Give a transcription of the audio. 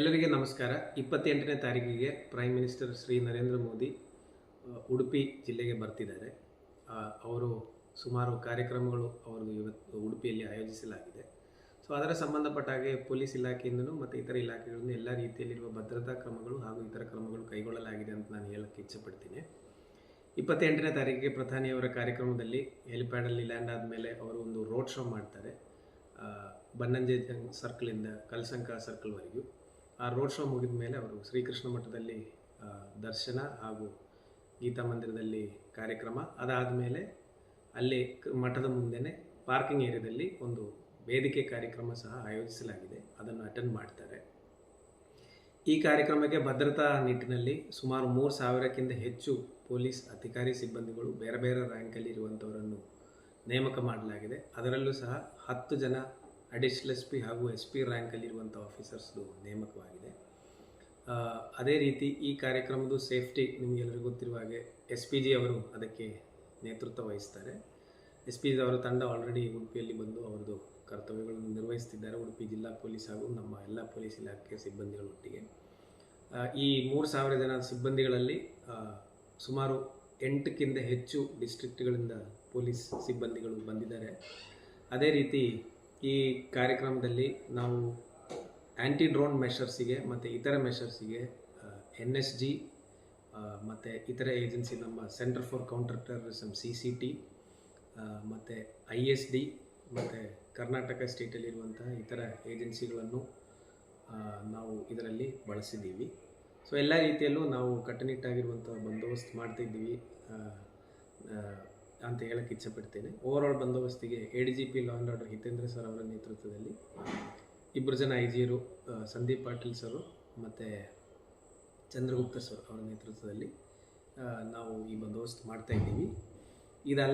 ಎಲ್ಲರಿಗೆ ನಮಸ್ಕಾರ. ಇಪ್ಪತ್ತೆಂಟನೇ ತಾರೀಕಿಗೆ ಪ್ರೈಮ್ ಮಿನಿಸ್ಟರ್ ಶ್ರೀ ನರೇಂದ್ರ ಮೋದಿ ಉಡುಪಿ ಜಿಲ್ಲೆಗೆ ಬರ್ತಿದ್ದಾರೆ. ಅವರು ಸುಮಾರು ಕಾರ್ಯಕ್ರಮಗಳು ಅವ್ರದ್ದು ಇವತ್ತು ಉಡುಪಿಯಲ್ಲಿ ಆಯೋಜಿಸಲಾಗಿದೆ. ಸೊ ಅದರ ಸಂಬಂಧಪಟ್ಟ ಹಾಗೆ ಪೊಲೀಸ್ ಇಲಾಖೆಯಿಂದಲೂ ಮತ್ತು ಇತರ ಇಲಾಖೆಗಳಿಂದ ಎಲ್ಲ ರೀತಿಯಲ್ಲಿರುವ ಭದ್ರತಾ ಕ್ರಮಗಳು ಹಾಗೂ ಇತರ ಕ್ರಮಗಳು ಕೈಗೊಳ್ಳಲಾಗಿದೆ ಅಂತ ನಾನು ಹೇಳಕ್ಕೆ ಇಚ್ಛೆಪಡ್ತೀನಿ. ಇಪ್ಪತ್ತೆಂಟನೇ ತಾರೀಕಿಗೆ ಪ್ರಧಾನಿಯವರ ಕಾರ್ಯಕ್ರಮದಲ್ಲಿ ಹೆಲಿಪ್ಯಾಡಲ್ಲಿ ಲ್ಯಾಂಡ್ ಆದಮೇಲೆ ಅವರು ಒಂದು ರೋಡ್ ಶೋ ಮಾಡ್ತಾರೆ. ಬನ್ನಂಜೆ ಜಂಗ್ ಸರ್ಕಲಿಂದ ಕಲ್ಸಂಕ ಸರ್ಕಲ್ವರೆಗೂ ಆ ರೋಡ್ ಶೋ ಮುಗಿದ ಮೇಲೆ ಅವರು ಶ್ರೀಕೃಷ್ಣ ಮಠದಲ್ಲಿ ದರ್ಶನ ಹಾಗೂ ಗೀತಾ ಮಂದಿರದಲ್ಲಿ ಕಾರ್ಯಕ್ರಮ. ಅದಾದ ಮೇಲೆ ಅಲ್ಲಿ ಮಠದ ಮುಂದೆನೆ ಪಾರ್ಕಿಂಗ್ ಏರಿಯಾದಲ್ಲಿ ಒಂದು ವೇದಿಕೆ ಕಾರ್ಯಕ್ರಮ ಸಹ ಆಯೋಜಿಸಲಾಗಿದೆ. ಅದನ್ನು ಅಟೆಂಡ್ ಮಾಡ್ತಾರೆ. ಈ ಕಾರ್ಯಕ್ರಮಕ್ಕೆ ಭದ್ರತಾ ನಿಟ್ಟಿನಲ್ಲಿ ಸುಮಾರು ಮೂರು ಸಾವಿರಕ್ಕಿಂತ ಹೆಚ್ಚು ಪೊಲೀಸ್ ಅಧಿಕಾರಿ ಸಿಬ್ಬಂದಿಗಳು ಬೇರೆ ಬೇರೆ ರ್ಯಾಂಕಲ್ಲಿ ಇರುವಂಥವರನ್ನು ನೇಮಕ ಮಾಡಲಾಗಿದೆ. ಅದರಲ್ಲೂ ಸಹ ಹತ್ತು ಜನ ಅಡಿಷನಲ್ ಎಸ್ ಪಿ ಹಾಗೂ ಎಸ್ ಪಿ ರ್ಯಾಂಕಲ್ಲಿರುವಂಥ ಆಫೀಸರ್ಸ್ದು ನೇಮಕವಾಗಿದೆ. ಅದೇ ರೀತಿ ಈ ಕಾರ್ಯಕ್ರಮದ ಸೇಫ್ಟಿ ನಿಮಗೆಲ್ಲರಿಗೂ ಗೊತ್ತಿರುವ ಹಾಗೆ ಎಸ್ ಪಿ ಜಿ ಅವರು ಅದಕ್ಕೆ ನೇತೃತ್ವ ವಹಿಸ್ತಾರೆ. ಎಸ್ ಪಿ ಜಿ ಅವರ ತಂಡ ಆಲ್ರೆಡಿ ಉಡುಪಿಯಲ್ಲಿ ಬಂದು ಅವರದ್ದು ಕರ್ತವ್ಯಗಳನ್ನು ನಿರ್ವಹಿಸ್ತಿದ್ದಾರೆ. ಉಡುಪಿ ಜಿಲ್ಲಾ ಪೊಲೀಸ್ ಹಾಗೂ ನಮ್ಮ ಎಲ್ಲ ಪೊಲೀಸ್ ಇಲಾಖೆ ಸಿಬ್ಬಂದಿಗಳೊಟ್ಟಿಗೆ ಈ ಮೂರು ಸಾವಿರ ಜನ ಸಿಬ್ಬಂದಿಗಳಲ್ಲಿ ಸುಮಾರು ಎಂಟಕ್ಕಿಂತ ಹೆಚ್ಚು ಡಿಸ್ಟ್ರಿಕ್ಟ್ಗಳಿಂದ ಪೊಲೀಸ್ ಸಿಬ್ಬಂದಿಗಳು ಬಂದಿದ್ದಾರೆ. ಅದೇ ರೀತಿ ಈ ಕಾರ್ಯಕ್ರಮದಲ್ಲಿ ನಾವು ಆ್ಯಂಟಿ ಡ್ರೋನ್ ಮೆಷರ್ಸಿಗೆ ಮತ್ತು ಇತರ ಮೆಷರ್ಸಿಗೆ ಎನ್ ಎಸ್ ಜಿ ಮತ್ತು ಇತರ ಏಜೆನ್ಸಿ ನಮ್ಮ centre for counter terrorism C C T ಮತ್ತು ಐ ಎಸ್ ಡಿ ಮತ್ತು ಕರ್ನಾಟಕ ಸ್ಟೇಟಲ್ಲಿರುವಂತಹ ಇತರ ಏಜೆನ್ಸಿಗಳನ್ನು ನಾವು ಇದರಲ್ಲಿ ಬಳಸಿದ್ದೀವಿ. ಸೊ ಎಲ್ಲ ರೀತಿಯಲ್ಲೂ ನಾವು ಕಟ್ಟುನಿಟ್ಟಾಗಿರುವಂಥ ಬಂದೋಬಸ್ತ್ ಮಾಡ್ತಿದ್ದೀವಿ. ಅಂತ ಹೇಳಕ್ಕೆ over all ಬಂದೋಬಸ್ತಿಗೆ A D G P law and order Hitendra sir ಅವರ ನೇತೃತ್ವದಲ್ಲಿ ಇಬ್ಬರು ಜನ ಐ ಜಿಯರು ಸಂದೀಪ್ ಪಾಟೀಲ್ ಸರು ಮತ್ತು ಚಂದ್ರಗುಪ್ತ ಸರ್ ಅವರ ನೇತೃತ್ವದಲ್ಲಿ ನಾವು ಈ ಬಂದೋಬಸ್ತ್ ಮಾಡ್ತಾ ಇದ್ದೀವಿ. ಇದಲ್ಲ